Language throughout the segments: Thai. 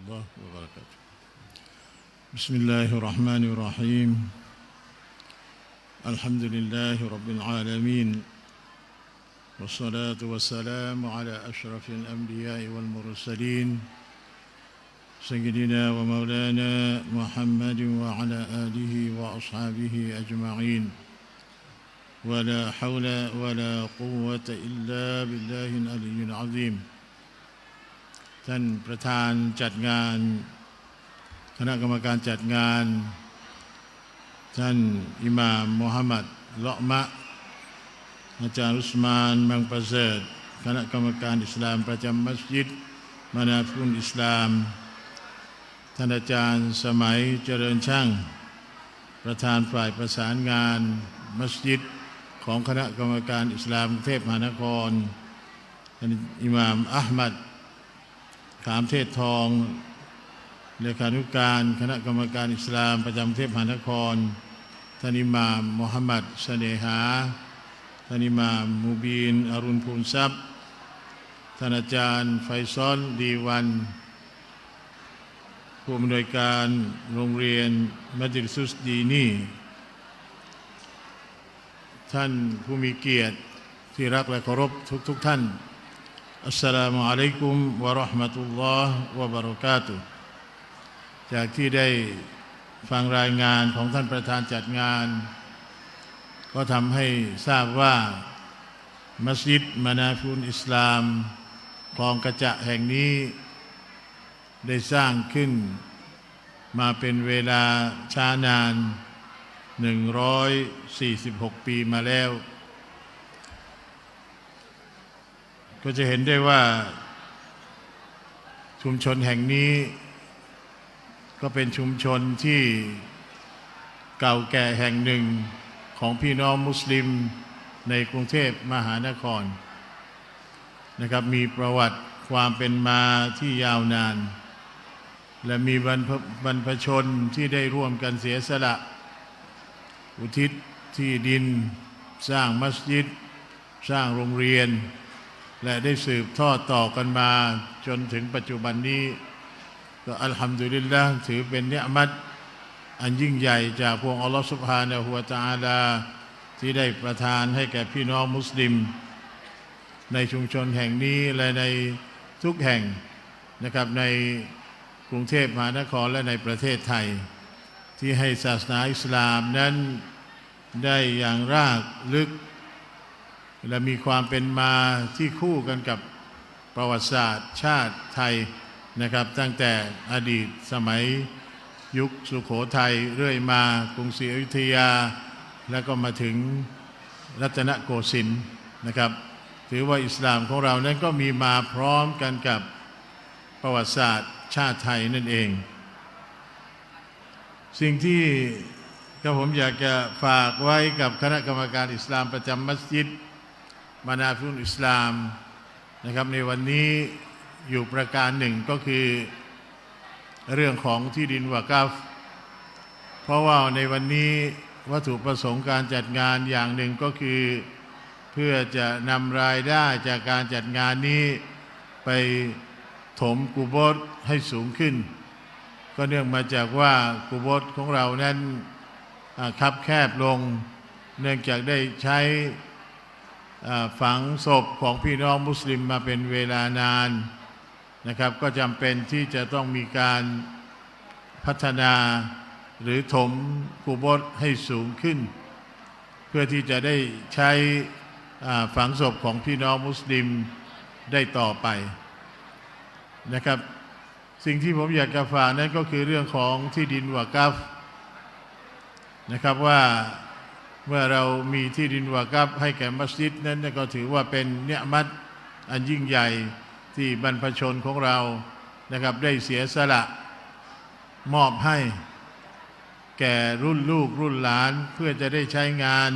الله وبركاته. بسم الله الرحمن الرحيم. الحمد لله رب العالمين. والصلاة والسلام على أشرف الأنبياء والمرسلين. سيدنا ومولانا محمد وعلى آله وأصحابه أجمعين. ولا حول ولا قوة إلا بالله العلي العظيم. ท่านประธานจัดงาน คณะกรรมการจัดงาน ท่านอิหม่ามมูฮัมหมัดเลาะมะ อาจารย์อุสมานมังประเสริฐคณะกรรมการอิสลามประจำมัสยิดมานาฟุนอิสลาม ท่านอาจารย์สมัยเจริญช่าง ประธานฝ่ายประสานงานมัสยิดของคณะกรรมการอิสลามกรุงเทพมหานครท่านอิหม่ามอัลมัด ขามเทศทองเลขานุการคณะกรรมการอิสลามประจำเทพมหานครท่านอิมามมุฮัมมัดเสนหาท่านอิมามมูบีนอรุณภูนทรัพย์ท่านอาจารย์ไฟซอนดีวัน ผู้อำนวยการโรงเรียนมัจลิสุสดีนีท่านผู้มีเกียรติที่รักและเคารพทุกทุกท่าน อัสสลามุอะลัยกุมวะเราะห์มะตุลลอฮ์วะบะเราะกาตุฮ์จากที่ได้ฟังรายงานของท่านประธานจัดงาน ก็ทำให้ทราบว่า มัสยิดมานาฟุนอิสลามคลองกระจะแห่งนี้ ได้สร้างขึ้น มาเป็นเวลาช้านาน 146 ปีมาแล้ว ก็จะเห็นได้ว่า ชุมชนแห่งนี้ ก็เป็นชุมชนที่เก่าแก่แห่งหนึ่งของพี่น้องมุสลิมในกรุงเทพมหานครนะครับมีประวัติความเป็นมาที่ยาวนาน และมีบรรพบรรพชนที่ได้ร่วมกันเสียสละ อุทิศที่ดิน สร้างมัสยิด สร้างโรงเรียน และได้สืบทอดต่อกันมาจนถึงปัจจุบันนี้ก็อัลฮัมดุลิลละถือเป็นเนืมัดอันยิ่งใหญ่จากพวงอัลลอฮฺสุบฮานะฮูวะตาลา ที่ได้ประทานให้แก่พี่น้องมุสลิม ในชุมชนแห่งนี้และในทุกแห่งนะครับในกรุงเทพมหานครและในประเทศไทย ที่ให้ศาสนาอิสลามนั้นได้อย่างรากลึก และมีความเป็นมาที่คู่กันกับประวัติศาสตร์ ชาติไทยนะครับ ตั้งแต่อดีตสมัยยุคสุขโขทัยเรื่อยมากรุงศรีอยุธยา แล้วก็มาถึงรัตนโกสินทร์นะครับ ถือว่าอิสลามของเรานั้นก็มีมาพร้อมกันกับประวัติศาสตร์ ชาติไทยนั่นเอง สิ่งที่ก็ผมอยากจะฝากไว้กับคณะกรรมการอิสลามประจำมัสยิด มานาฟุนอิสลามนะครับในวันนี้อยู่ประการหนึ่งก็คือเรื่องของที่ดินวากัฟเพราะว่าในวันนี้วัตถุประสงค์การจัดงานอย่างหนึ่งก็คือ เพื่อจะนำรายได้จากการจัดงานนี้ไปถมกูโบสให้สูงขึ้น ก็เนื่องมาจากว่ากูโบสของเรานั้นคับแคบลง เนื่องจากได้ใช้ ฝังศพของพี่น้องมุสลิมมาเป็นเวลานานนะครับ ก็จำเป็นที่จะต้องมีการพัฒนาหรือถมกูโบสให้สูงขึ้น เพื่อที่จะได้ใช้ฝังศพของพี่น้องมุสลิมได้ต่อไปนะครับ สิ่งที่ผมอยากจะฝากนั้นก็คือเรื่องของที่ดินวากัฟนะครับว่า เมื่อเรามีที่ดินวากัฟให้แก่มัสยิดนั้นก็ถือว่าเป็นเนืมัดอันยิ่งใหญ่ที่บรรพชนของเรานะครับได้เสียสละมอบให้ แก่รุ่นลูกรุ่นหลานเพื่อจะได้ใช้งาน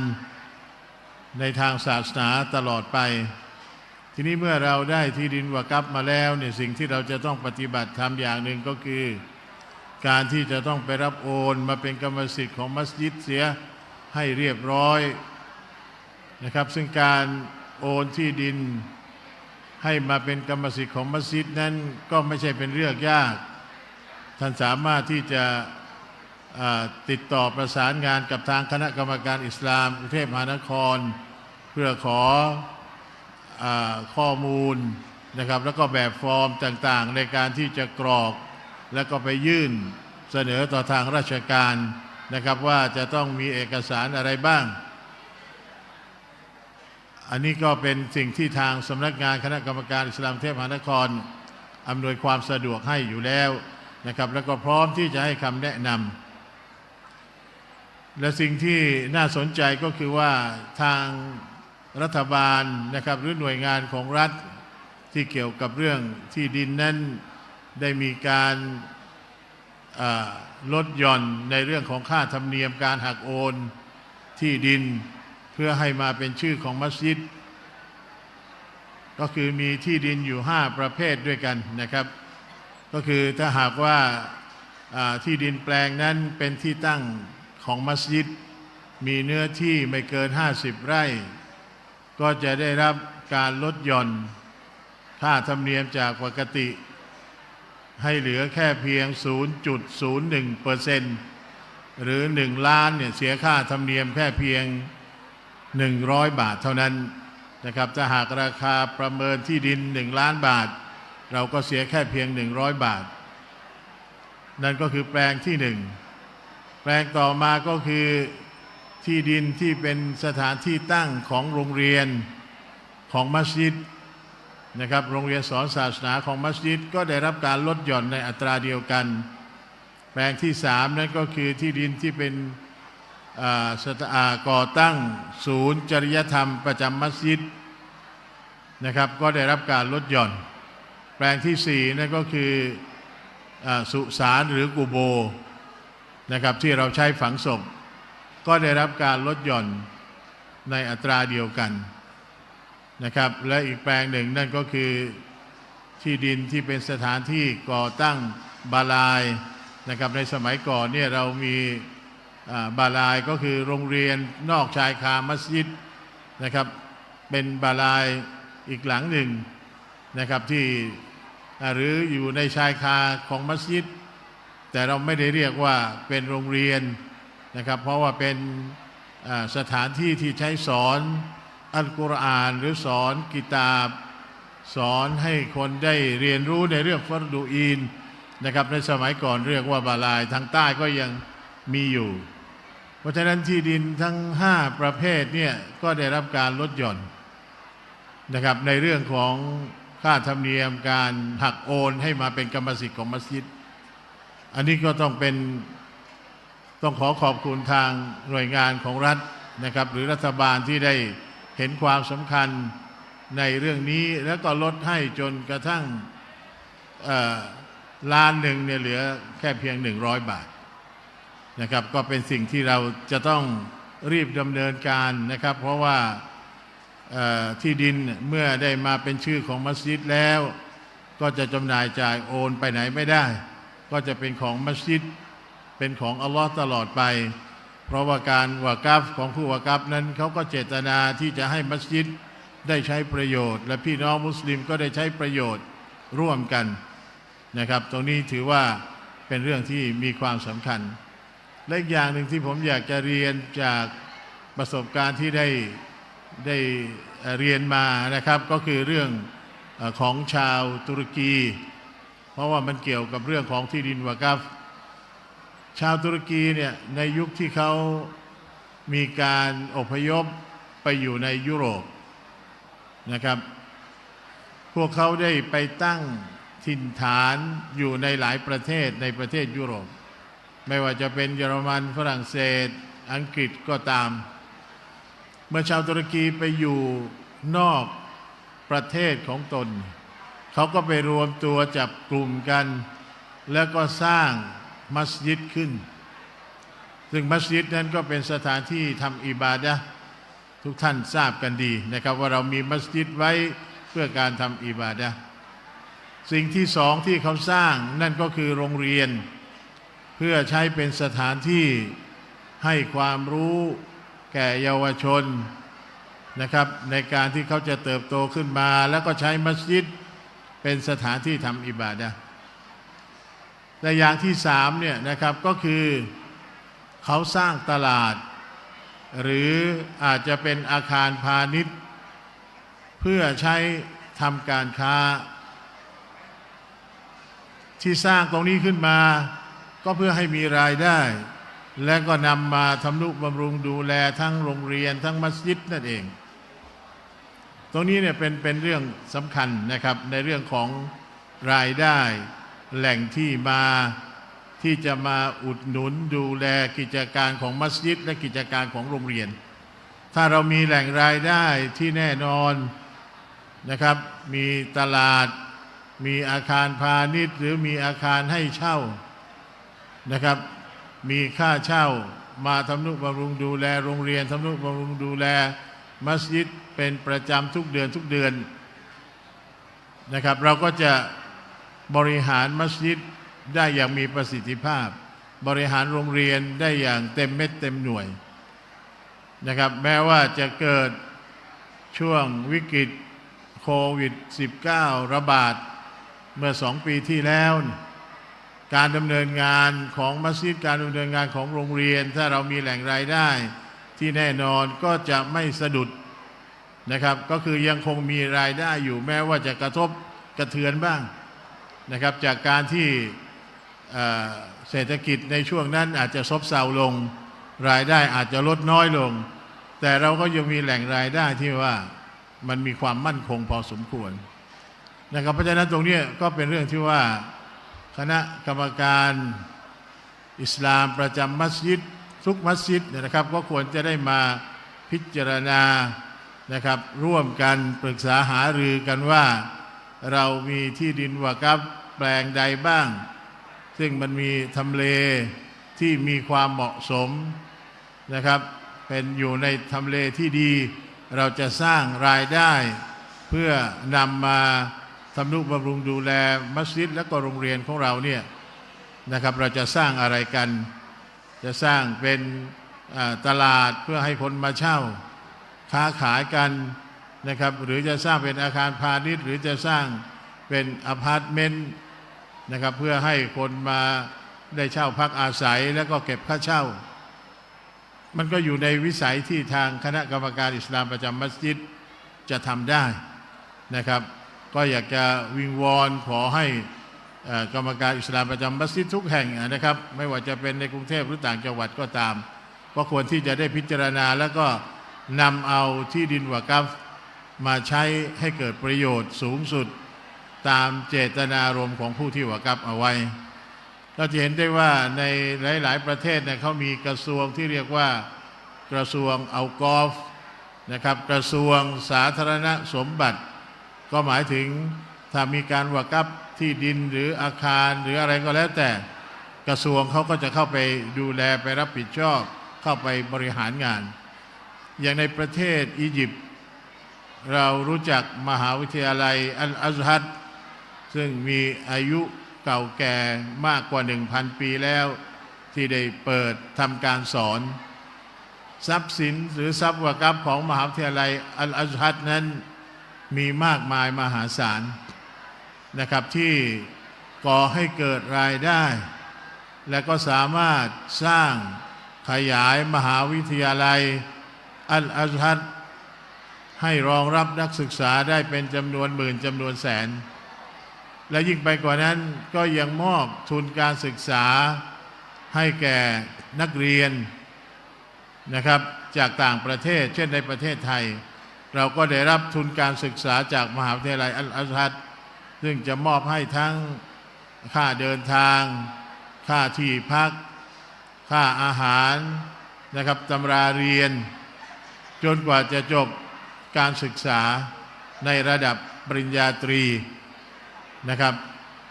ในทางศาสนาตลอดไป ทีนี้เมื่อเราได้ที่ดินวากับมาแล้วเนี่ยสิ่งที่เราจะต้องปฏิบัติทำอย่างหนึ่งก็คือ การที่จะต้องไปรับโอนมาเป็นกรรมสิทธิ์ของมัสยิดเสีย ให้เรียบร้อยนะครับ ซึ่งการโอนที่ดินให้มาเป็นกรรมสิทธิ์ของมัสยิดนั้นก็ไม่ใช่เป็นเรื่องยาก ท่านสามารถที่จะติดต่อประสานงานกับทางคณะกรรมการอิสลามกรุงเทพมหานคร เพื่อขออข้อมูลนะครับ แล้วก็แบบฟอร์มต่างๆ ในการที่จะกรอก แล้วก็ไปยื่นเสนอต่อทางราชการ นะครับว่าจะต้องมีเอกสารอะไรบ้าง อันนี้ก็เป็นสิ่งที่ทางสำนักงานคณะกรรมการอิสลามเทพมหานครอำนวยความสะดวกให้อยู่แล้วนะครับ แล้วก็พร้อมที่จะให้คำแนะนำและสิ่งที่น่าสนใจก็คือว่าทางรัฐบาลนะครับหรือหน่วยงานของรัฐที่เกี่ยวกับเรื่องที่ดินนั้นได้มีการ ลดหย่อนในเรื่องของค่าธรรมเนียมการหักโอนที่ดินเพื่อให้มาเป็นชื่อของมัสยิด ก็คือมีที่ดินอยู่ 5 ประเภทด้วยกันนะครับ ก็คือถ้าหากว่าที่ดินแปลงนั้นเป็นที่ตั้งของมัสยิด มีเนื้อที่ไม่เกิน 50 ไร่ ก็จะได้รับการลดหย่อนค่าธรรมเนียมจากปกติ ให้เหลือแค่เพียง 0.01เปอร์เซ็นต์หรือ 1 ล้านเนี่ยเสียค่าธรรมเนียมแค่เพียง 100 บาทเท่านั้นนะครับถ้าหากราคาประเมินที่ดิน 1 ล้านบาท เราก็เสียแค่เพียง 100 บาท นั่นก็คือแปลงที่หนึ่งแปลงต่อมาก็คือที่ดินที่เป็นสถานที่ตั้งของโรงเรียนของมัสยิด นะครับโรงเรียนสอนศาสนาของมัสยิดก็ได้รับการลดหย่อนในอัตราเดียวกัน แปลงที่สามนั่นก็คือที่ดินที่เป็นสถอ่าก่อตั้งศูนย์จริยธรรมประจำมัสยิดนะครับก็ได้รับการลดหย่อน แปลงที่สี่นั่นก็คืออสุสานหรือกูโบนะครับที่เราใช้ฝังศพก็ได้รับการลดหย่อนในอัตราเดียวกัน นะครับ และอีกแปลงหนึ่งนั่นก็คือที่ดินที่เป็นสถานที่ก่อตั้งบาลายนะครับ ในสมัยก่อนเนี่ยเรามีบาลายก็คือโรงเรียนนอกชายคามัสยิดนะครับ เป็นบาลายอีกหลังหนึ่งนะครับที่หรืออยู่ในชายคาของมัสยิด แต่เราไม่ได้เรียกว่าเป็นโรงเรียนนะครับ เพราะว่าเป็นสถานที่ที่ใช้สอน อัลกุรอานหรือสอนกิตาบ สอนให้คนได้เรียนรู้ในเรื่องฟัรดูอีนนะครับในสมัยก่อนเรียกว่าบาลายทางใต้ก็ยังมีอยู่ เพราะฉะนั้นที่ดินทั้ง 5 ประเภทเนี่ยก็ได้รับการลดหย่อนนะครับในเรื่องของค่าธรรมเนียมการหักโอนให้มาเป็นกรรมสิทธิ์ของมัสยิด อันนี้ก็ต้องเป็นต้องขอขอบคุณทางหน่วยงานของรัฐนะครับหรือรัฐบาลที่ได้ เห็นความสำคัญในเรื่องนี้แล้วก็ลดให้จนกระทั่งล้านหนึ่งเนี่ยเหลือแค่เพียง 100 บาทนะครับ ก็เป็นสิ่งที่เราจะต้องรีบดำเนินการนะครับ เพราะว่าที่ดินเมื่อได้มาเป็นชื่อของมัสยิดแล้ว ก็จะจำหน่ายจ่ายโอนไปไหนไม่ได้ ก็จะเป็นของมัสยิดเป็นของอัลลอฮ์ตลอดไป เพราะว่าการวากัฟของผู้วากัฟนั้นเขาก็เจตนาที่จะให้มัสยิดได้ใช้ประโยชน์ และพี่น้องมุสลิมก็ได้ใช้ประโยชน์ร่วมกันนะครับ ตรงนี้ถือว่าเป็นเรื่องที่มีความสำคัญ และอีกอย่างหนึ่งที่ผมอยากจะเรียนจากประสบการณ์ที่ได้ได้เรียนมานะครับ ก็คือเรื่องของชาวตุรกี เพราะว่ามันเกี่ยวกับเรื่องของที่ดินวากัฟ ชาวตุรกีเนี่ยในยุคที่เขามีการอพยพไปอยู่ในยุโรปนะครับ พวกเขาได้ไปตั้งถิ่นฐานอยู่ในหลายประเทศในประเทศยุโรป ไม่ว่าจะเป็นเยอรมันฝรั่งเศส อังกฤษก็ตาม เมื่อชาวตุรกีไปอยู่นอกประเทศของตน เขาก็ไปรวมตัวจับกลุ่มกัน แล้วก็สร้าง มัสยิดขึ้น ซึ่งมัสยิดนั้นก็เป็นสถานที่ทำอิบาดะทุกท่านทราบกันดีนะครับ ว่าเรามีมัสยิดไว้เพื่อการทำอิบาดะสิ่งที่สองที่เขาสร้างนั่นก็คือโรงเรียน เพื่อใช้เป็นสถานที่ให้ความรู้แก่เยาวชนนะครับในการที่เขาจะเติบโตขึ้นมา แล้วก็ใช้มัสยิดเป็นสถานที่ทำอิบาดะ แต่อย่างที่สามเนี่ยนะครับก็คือเขาสร้างตลาด หรืออาจจะเป็นอาคารพาณิชย์ เพื่อใช้ทำการค้า ที่สร้างตรงนี้ขึ้นมา ก็เพื่อให้มีรายได้ และก็นำมาทำนุบำรุงดูแลทั้งโรงเรียนทั้งมัสยิดนั่นเอง ตรงนี้เนี่ยเป็นเป็นเรื่องสำคัญนะครับในเรื่องของรายได้ แหล่งที่มาที่จะมาอุดหนุนดูแลกิจการของมัสยิดและกิจการของโรงเรียน ถ้าเรามีแหล่งรายได้ที่แน่นอนนะครับ มีตลาด มีอาคารพาณิชย์ หรือมีอาคารให้เช่านะครับ มีค่าเช่ามาทำนุบำรุงดูแลโรงเรียนทำนุบำรุงดูแลมัสยิดเป็นประจำทุกเดือนทุกเดือนนะครับ เราก็จะ บริหารมัสยิดได้อย่างมีประสิทธิภาพ บริหารโรงเรียนได้อย่างเต็มเม็ดเต็มหน่วยนะครับแม้ว่าจะเกิดช่วงวิกฤตโควิด -19 ระบาดเมื่อสองปีที่แล้ว การดำเนินงานของมัสยิดการดำเนินงานของโรงเรียน ถ้าเรามีแหล่งรายได้ที่แน่นอนก็จะไม่สะดุดนะครับ ก็คือยังคงมีรายได้อยู่แม้ว่าจะกระทบกระเทือนบ้าง นะครับจากการที่เศรษฐกิจในช่วงนั้นอาจจะซบเซาลงรายได้อาจจะลดน้อยลง แต่เราก็ยังมีแหล่งรายได้ที่ว่ามันมีความมั่นคงพอสมควรนะครับเพราะฉะนั้นตรงนี้ก็เป็นเรื่องที่ว่าคณะกรรมการอิสลามประจำมัสยิดทุกมัสยิดเนยนะครับ ก็ควรจะได้มาพิจารณานะครับ ร่วมกันปรึกษาหารือกันว่า เรามีที่ดินวากับแปลงใดบ้าง ซึ่งมันมีทำเลที่มีความเหมาะสมนะครับ เป็นอยู่ในทำเลที่ดี เราจะสร้างรายได้ เพื่อนำมาทำนุบำรุงดูแลมัสยิดและก็โรงเรียนของเราเนี่ยนะครับ เราจะสร้างอะไรกัน จะสร้างเป็นตลาดเพื่อให้คนมาเช่า ค้าขายกัน นะครับหรือจะสร้างเป็นอาคารพาณิชย์ หรือจะสร้างเป็นอพาร์ตเมนต์นะครับเพื่อให้คนมาได้เช่าพักอาศัยแล้วก็เก็บค่าเช่า มันก็อยู่ในวิสัยที่ทางคณะกรรมการอิสลามประจำมัสยิดจะทำได้นะครับ ก็อยากจะวิงวอนขอให้กรรมการอิสลามประจำมัสยิดทุกแห่งนะครับ ไม่ว่าจะเป็นในกรุงเทพหรือต่างจังหวัดก็ตามก็ควรที่จะได้พิจารณาแล้วก็นำเอาที่ดินวากัฟ มาใช้ให้เกิดประโยชน์สูงสุดตามเจตนารมณ์ของผู้ที่วากัฟเอาไว้ เราจะเห็นได้ว่าในหลาย ๆ ประเทศเนี่ยเขามีกระทรวงที่เรียกว่ากระทรวงเอากอล์ฟนะครับกระทรวงสาธารณสมบัติ ก็หมายถึงถ้ามีการวากับที่ดินหรืออาคารหรืออะไรก็แล้วแต่กระทรวงเขาก็จะเข้าไปดูแลไปรับผิดชอบ เข้าไปบริหารงาน อย่างในประเทศอียิปต์ เรารู้จักมหาวิทยาลัยอัลอัซฮัดซึ่งมีอายุเก่าแก่มากกว่า 1,000 ปีแล้ว ที่ได้เปิดทำการสอน ทรัพย์สินหรือทรัพย์วากับ ของมหาวิทยาลัยอัลอัซฮัดนั้นมีมากมายมหาศาลนะครับที่ก่อให้เกิดรายได้ และก็สามารถสร้างขยายมหาวิทยาลัยอัลอัซฮัด ให้รองรับนักศึกษาได้เป็นจำนวนหมื่นจำนวนแสน และยิ่งไปกว่านั้นก็ยังมอบทุนการศึกษาให้แก่นักเรียนนะครับจากต่างประเทศ เช่นในประเทศไทย เราก็ได้รับทุนการศึกษาจากมหาวิทยาลัยอัลอัซฮัดซึ่งจะมอบให้ทั้งค่าเดินทาง ค่าที่พัก ค่าอาหารนะครับตำราเรียน จนกว่าจะจบ การศึกษาในระดับปริญญาตรีนะครับ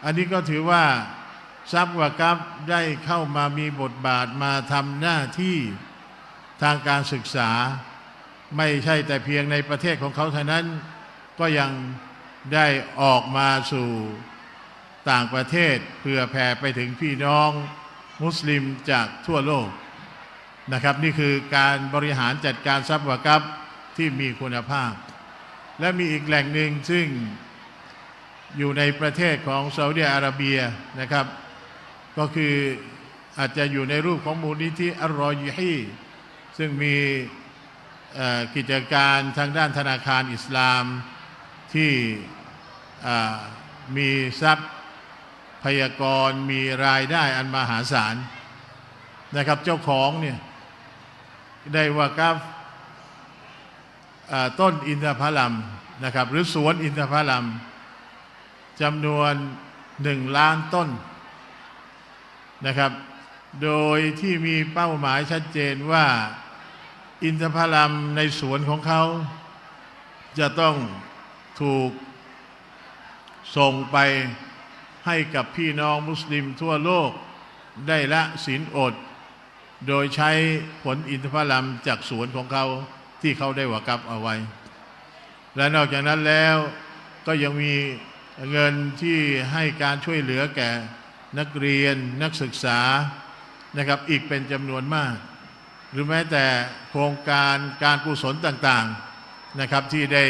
อันนี้ก็ถือว่าทรัพย์วากับได้เข้ามามีบทบาทมาทำหน้าที่ทางการศึกษา ไม่ใช่แต่เพียงในประเทศของเขาเท่านั้นก็ยังได้ออกมาสู่ต่างประเทศเพื่อแผ่ไปถึงพี่น้องมุสลิมจากทั่วโลกนะครับ นี่คือการบริหารจัดการทรัพย์วากับ ที่มีคุณภาพ และมีอีกแหล่งหนึ่งซึ่งอยู่ในประเทศของซาอุดิอาระเบียนะครับ ก็คืออาจจะอยู่ในรูปของมูลนิธิอัลรอยิฮีซึ่งมีกิจการทางด้านธนาคารอิสลามที่มีทรัพย์พยากรมีรายได้อันมหาศาลนะครับเจ้าของเนี่ยได้ว่ากับ ต้นอินทผลัมนะครับหรือสวนอินทผลัมจำนวนหนึ่งล้านต้นนะครับ โดยที่มีเป้าหมายชัดเจนว่า อินทผลัมในสวนของเขา จะต้องถูกส่งไปให้กับพี่น้องมุสลิมทั่วโลกได้ละศีลอด โดยใช้ผลอินทผลัมจากสวนของเขา ที่เขาได้วากับเอาไว้ และนอกจากนั้นแล้วก็ยังมีเงินที่ให้การช่วยเหลือแก่นักเรียนนักศึกษานะครับอีกเป็นจำนวนมาก หรือแม้แต่โครงการการกุศลต่างๆนะครับที่ได้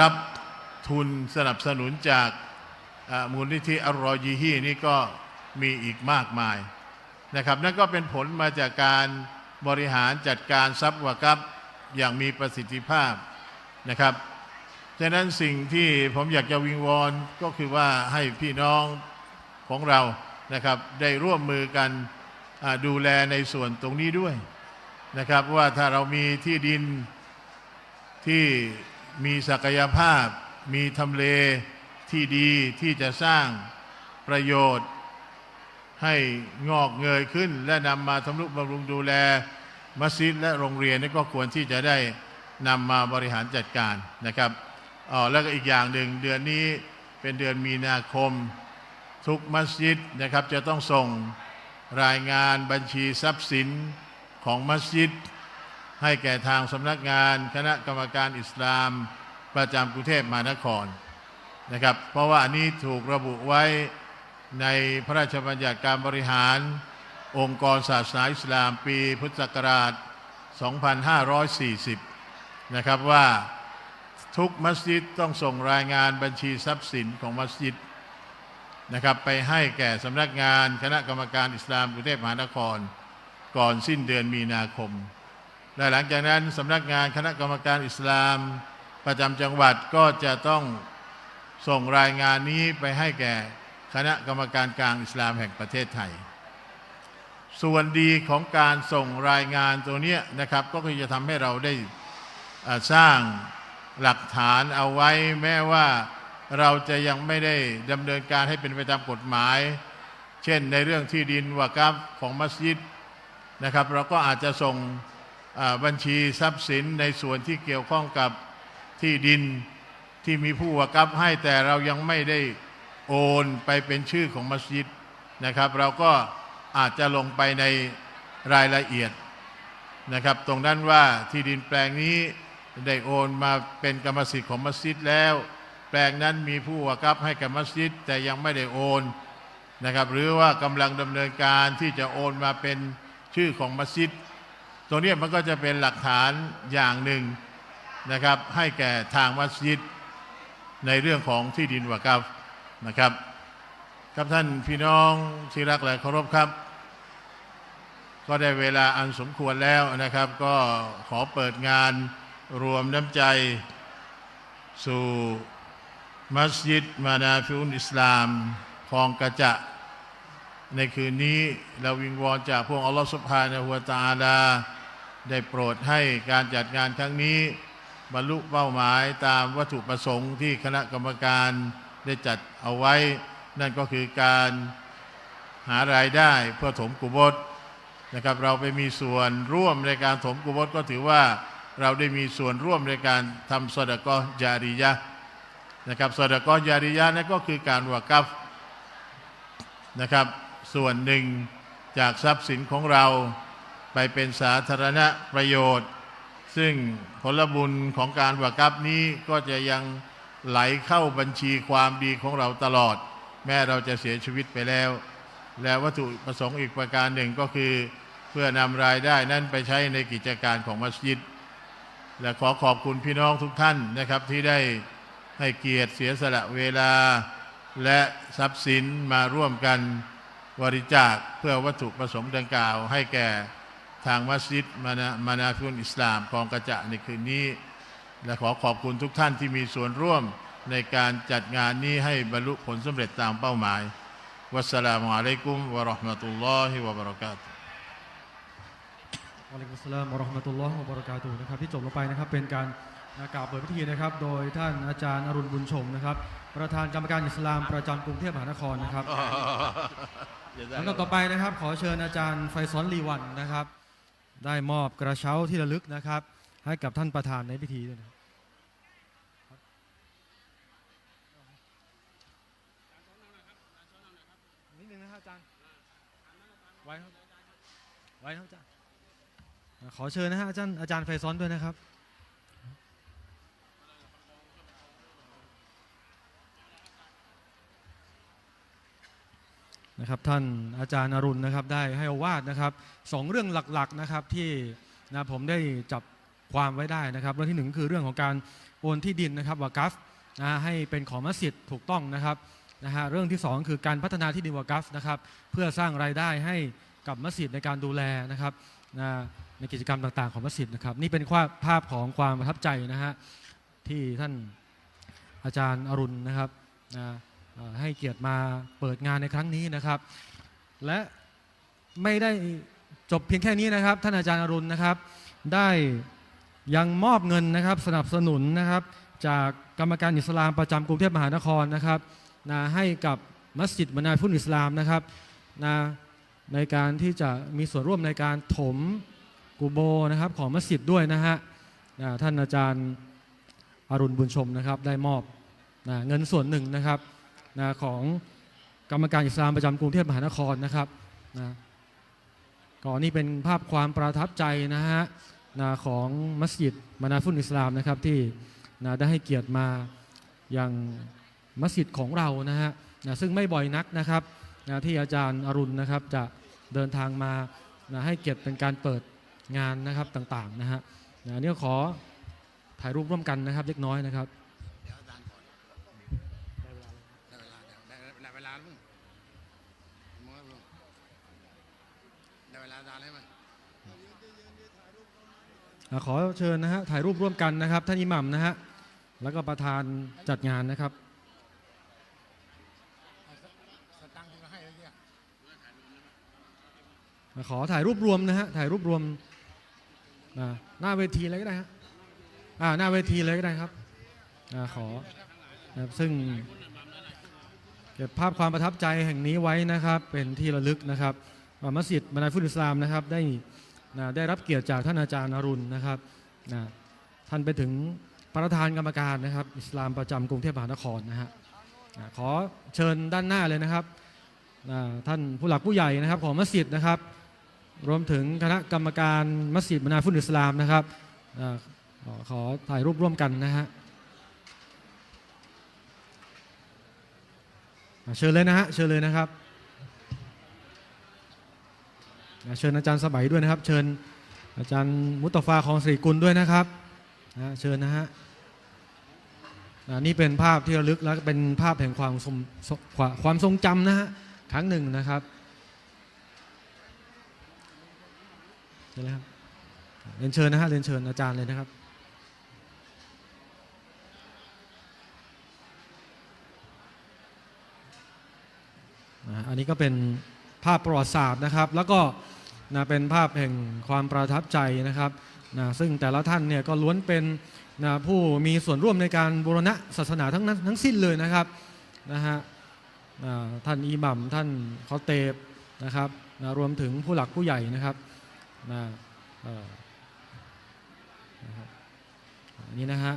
รับทุนสนับสนุนจากมูลนิธิอรอยีฮีนี่ก็มีอีกมากมายนะครับนั่นก็เป็นผลมาจากการ บริหารจัดการทรัพย์วากับอย่างมีประสิทธิภาพนะครับฉะนั้นสิ่งที่ผมอยากจะวิงวอนก็คือว่าให้พี่น้องของเรานะครับ ได้ร่วมมือกันดูแลในส่วนตรงนี้ด้วยนะครับ ว่าถ้าเรามีที่ดินที่มีศักยภาพ มีทำเลที่ดีที่จะสร้างประโยชน์ ให้งอกเงยขึ้น และนำมาทำนุบำรุงดูแล มัสยิดและโรงเรียนนี่ก็ควรที่จะได้นำมาบริหารจัดการนะครับอ๋อแล้วก็อีกอย่างหนึ่งเดือนนี้เป็นเดือนมีนาคม ทุกมัสยิดนะครับจะต้องส่งรายงานบัญชีทรัพย์สินของมัสยิด ให้แก่ทางสำนักงานคณะกรรมการอิสลาม ประจำกรุงเทพมหานครนะครับ เพราะว่าอันนี้ถูกระบุไว้ ในพระราชบัญญัติการบริหารองค์กรศาสนาอิสลามปีพุทธศักราช 2540 นะครับว่าทุกมัสยิดต้องส่งรายงานบัญชีทรัพย์สินของมัสยิดนะครับไปให้แก่สำนักงานคณะกรรมการอิสลามกรุงเทพมหานคร ก่อนสิ้นเดือนมีนาคม และหลังจากนั้นสำนักงานคณะกรรมการอิสลามประจำจังหวัดก็จะต้องส่งรายงานนี้ไปให้แก่ คณะกรรมการกลางอิสลามแห่งประเทศไทย ส่วนดีของการส่งรายงานตัวเนี้ยนะครับ ก็คือจะทำให้เราได้สร้างหลักฐานเอาไว้แม้ว่าเราจะยังไม่ได้ดำเนินการให้เป็นไปตามกฎหมาย เช่นในเรื่องที่ดินวากับของมัสยิดนะครับ เราก็อาจจะส่งบัญชีทรัพย์สินในส่วนที่เกี่ยวข้องกับที่ดินที่มีผู้วากับให้แต่เรายังไม่ได้ โอนไปเป็นชื่อของมัสยิดนะครับ เราก็อาจจะลงไปในรายละเอียดนะครับ ตรงนั้นว่าที่ดินแปลงนี้ได้โอนมาเป็นกรรมสิทธิ์ของมัสยิดแล้ว แปลงนั้นมีผู้วากับให้กับมัสยิดแต่ยังไม่ได้โอนนะครับ หรือว่ากำลังดำเนินการที่จะโอนมาเป็นชื่อของมัสยิดตรงนี้มันก็จะเป็นหลักฐานอย่างหนึ่งนะครับ ให้แก่ทางมัสยิดในเรื่องของที่ดินวะกับ นะครับ ครับท่านพี่น้องที่รักและเคารพครับ ก็ได้เวลาอันสมควรแล้วนะครับ ก็ขอเปิดงานรวมน้ำใจ สู่มัสยิดมานาฟิอุนอิสลามคลองกระจะในคืนนี้เราวิงวอนจากพวกอัลลอฮฺสุบฮานะฮุวาตาอาลา ได้โปรดให้การจัดงานครั้งนี้ บรรลุเป้าหมายตามวัตถุประสงค์ที่คณะกรรมการ ได้จัดเอาไว้ นั่นก็คือการหารายได้เพื่อถมกุบฏนะครับ เราไปมีส่วนร่วมในการถมกุบฏก็ถือว่าเราได้มีส่วนร่วมในการทำสดกอจาริยะนะครับสดกอจาริยะนั่นก็คือการวากัฟนะครับ ส่วนหนึ่งจากทรัพย์สินของเราไปเป็นสาธารณประโยชน์ ซึ่งผลบุญของการวากับนี้ก็จะยัง ไหลเข้าบัญชีความดีของเราตลอด แม้เราจะเสียชีวิตไปแล้ว และวัตถุประสงค์อีกประการหนึ่งก็คือ เพื่อนำรายได้นั้นไปใช้ในกิจการของมัสยิด และขอขอบคุณพี่น้องทุกท่านนะครับที่ได้ให้เกียรติเสียสละเวลา และทรัพย์สินมาร่วมกันบริจาคเพื่อวัตถุประสงค์ดังกล่าว ให้แก่ทางมัสยิดมานามานาฟิอุลอิสลามคลองกระจะในคืนนี้ และขอขอบคุณทุกท่านที่มีส่วนร่วมในการจัดงานนี้ให้บรรลุผลสำเร็จตามเป้าหมาย วัสสลามุอะลัยกุมวะเราะห์มะตุลลอฮิวะบะเราะกาตุฮ์วะลัยกุมสสลามวะเราะห์มะตุลลอฮ์วะบะเราะกาตุฮ์นะครับที่จบลงไปนะครับเป็นการนะกล่าวเปิดพิธีนะครับ โดยท่านอาจารย์อรุณบุญชมนะครับ ประธานกรรมการอิสลามประจำกรุงเทพมหานครนะครับลำดับต่อไปนะครับ ขอเชิญอาจารย์ไฟซอนลีวันนะครับ ได้มอบกระเช้าที่ระลึกนะครับ ให้กับท่านประธานในพิธีด้วยนะครับนิดนึงนะครับอาจารย์ ไว้ครับไว้ครับอาจารย์ขอเชิญนะฮะอาจารย์อาจารย์ไฟซ้อนด้วยนะครับ นะครับท่านอาจารย์อรุณนะครับได้ให้อวาดนะครับสองเรื่องหลักๆนะครับที่นะผมได้จับความไว้ได้นะครับเรื่องที่หนึ่งคือเรื่องของการโอนที่ดินนะครับวากัฟนะให้เป็นของมัสยิดถูกต้องนะครับ นะฮะเรื่องที่สองคือการพัฒนาที่ดินวากัฟนะครับเพื่อสร้างรายได้ให้กับมัสยิดในการดูแลนะครับนะในกิจกรรมต่างๆของมัสยิดนะครับนี่เป็นภาพของความประทับใจนะฮะที่ท่านอาจารย์อรุณนะครับนะให้เกียรติมาเปิดงานในครั้งนี้นะครับ และไม่ได้จบเพียงแค่นี้นะครับ ท่านอาจารย์อรุณนะครับ ได้ยังมอบเงินนะครับสนับสนุนนะครับ จากกรรมการอิสลามประจำกรุงเทพมหานครนะครับ นะให้กับมัสยิดมนาฟุนอิสลามนะครับนะในการที่จะมีส่วนร่วมในการถมกูโบนะครับของมัสยิดด้วยนะฮะนะท่านอาจารย์อรุณบุญชมนะครับได้มอบนะเงินส่วนหนึ่งนะครับนะของกรรมการอิสลามประจำกรุงเทพมหานครนะครับนะก่อนนี่เป็นภาพความประทับใจนะฮะนะของมัสยิดมานาฟุนอิสลามนะครับที่นะได้ให้เกียรติมาอย่าง มัสยิดของเรานะฮะนะซึ่งไม่บ่อยนักนะครับนะที่อาจารย์อรุณนะครับจะเดินทางมานะให้เกียรติเป็นการเปิดงานนะครับต่างๆนะฮะนะนี่ขอถ่ายรูปร่วมกันนะครับเล็กน้อยนะครับขอเชิญนะฮะถ่ายรูปร่วมกันนะครับท่านอิหมัมนะฮะแล้วก็ประธานจัดงานนะครับ สตังค์ที่เขาให้เมื่อกี้ อ่า ขอถ่ายรูปรวมนะฮะถ่ายรูปรวมหน้าเวทีเลยก็ได้ฮะหน้าเวทีเลยก็ได้ครับอขอนะซึ่งเก็บภาพความประทับใจแห่งนี้ไว้นะครับ เป็นที่ระลึกนะครับมัสยิดมานาฟุตอิสลามนะครับได้นะได้รับเกียรติจากท่านอาจารย์อรุณนะครับนะท่านไปถึงประธานกรรมการนะครับ อิสลามประจำกรุงเทพมหานครนะฮะอ่าขอเชิญด้านหน้าเลยนะครับอ่าท่านผู้หลักผู้ใหญ่นะครับของมัสยิดนะครับ รวมถึงคณะกรรมการมัสยิดมนาฟุนอิสลามนะครับอขอถ่ายรูปร่วมกันนะฮะเชิญเลยนะฮะเชิญเลยนะครับเชิญอาจารย์สมัยด้วยนะครับ เชิญอาจารย์มุตตฟาของสรีกุลด้วยนะครับนะเชิญนะฮะนี่เป็นภาพที่ระลึกและเป็นภาพแห่งความทรงความความทรงจำนะฮะครั้งหนึ่งนะครับ เชิญเลยครับเรียนเชิญนะฮะเรียนเชิญอาจารย์เลยนะครับอันนี้ก็เป็นภาพประวัติศาสตร์นะครับ แล้วก็นะเป็นภาพแห่งความประทับใจนะครับนะซึ่งแต่ละท่านเนี่ยก็ล้วนเป็นนะผู้มีส่วนร่วมในการบูรณะศาสนาทั้งนั้นทั้งสิ้นเลยนะครับนะฮะท่านอิหมัมท่านคอเตบนะครับนะรวมถึงผู้หลักผู้ใหญ่นะครับ นะเอ่อนะครับอันนี้นะฮะ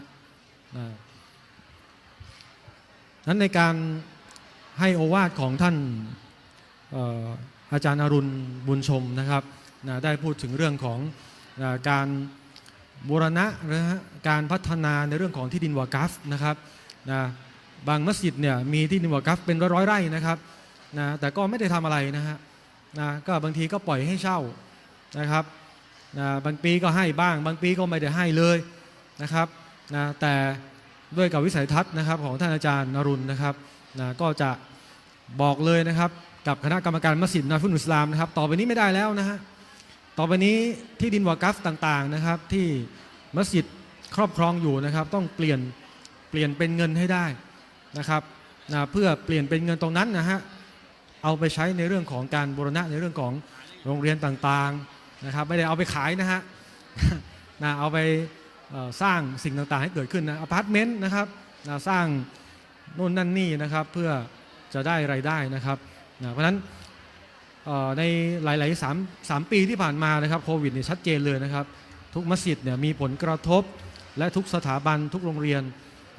นะนั้นในการให้โอวาทของท่านอาจารย์อรุณบุญชมนะครับนะได้พูดถึงเรื่องของนะการบูรณะนะฮะการพัฒนาในเรื่องของที่ดินวากัฟนะครับนะบางมัสยิดเนี่ยมีที่ดินวากัฟเป็นร้อยๆไร่นะครับนะแต่ก็ไม่ได้ทำอะไรนะฮะนะก็บางทีก็ปล่อยให้เช่า นะครับนะบางปีก็ให้บ้าง บางปีก็ไม่ได้ให้เลยนะครับนะแต่ด้วยกับวิสัยทัศน์นะครับของท่านอาจารย์นรุณนะครับนะก็จะบอกเลยนะครับกับคณะกรรมการมัสยิดนาฟุนอิสลามนะครับ ต่อไปนี้ไม่ได้แล้วนะฮะต่อไปนี้ที่ดินวากัฟต่างๆนะครับที่มัสยิดครอบครองอยู่นะครับ ต้องเปลี่ยนเปลี่ยนเป็นเงินให้ได้นะครับนะเพื่อเปลี่ยนเป็นเงินตรงนั้นนะฮะเอาไปใช้ในเรื่องของการบูรณะในเรื่องของโรงเรียนต่างๆ นะครับไม่ได้เอาไปขายนะฮะนะเอาไปสร้างสิ่งต่างๆ ให้เกิดขึ้นนะอพาร์ตเมนต์นะครับนะสร้างนู่นนั่นนี่นะครับเพื่อจะได้รายได้นะครับนะเพราะฉะนั้นในหลายๆสามสามปีที่ผ่านมานะครับโควิดเนี่ยชัดเจนเลยนะครับ ทุกมัสยิดเนี่ยมีผลกระทบและทุกสถาบันทุกโรงเรียน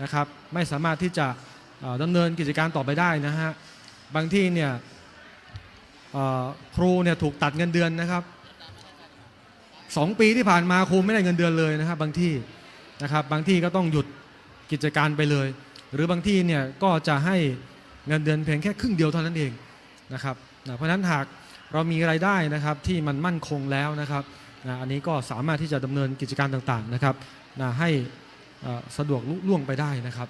นะครับ ไม่สามารถที่จะเอ่อดำเนินกิจการต่อไปได้นะฮะบางที่เนี่ยครูเนี่ยถูกตัดเงินเดือนนะครับ สองปีที่ผ่านมาครูไม่ได้เงินเดือนเลยนะครับ บางที่นะครับบางที่ก็ต้องหยุดกิจการไปเลย หรือบางที่เนี่ยก็จะให้เงินเดือนเพียงแค่ครึ่งเดียวเท่านั้นเองนะครับนะเพราะฉะนั้นหากเรามีรายได้นะครับที่มันมั่นคงแล้วนะครับนะอันนี้ก็สามารถที่จะดำเนินกิจการต่างๆนะครับนะให้สะดวกลุล่วงไปได้นะครับ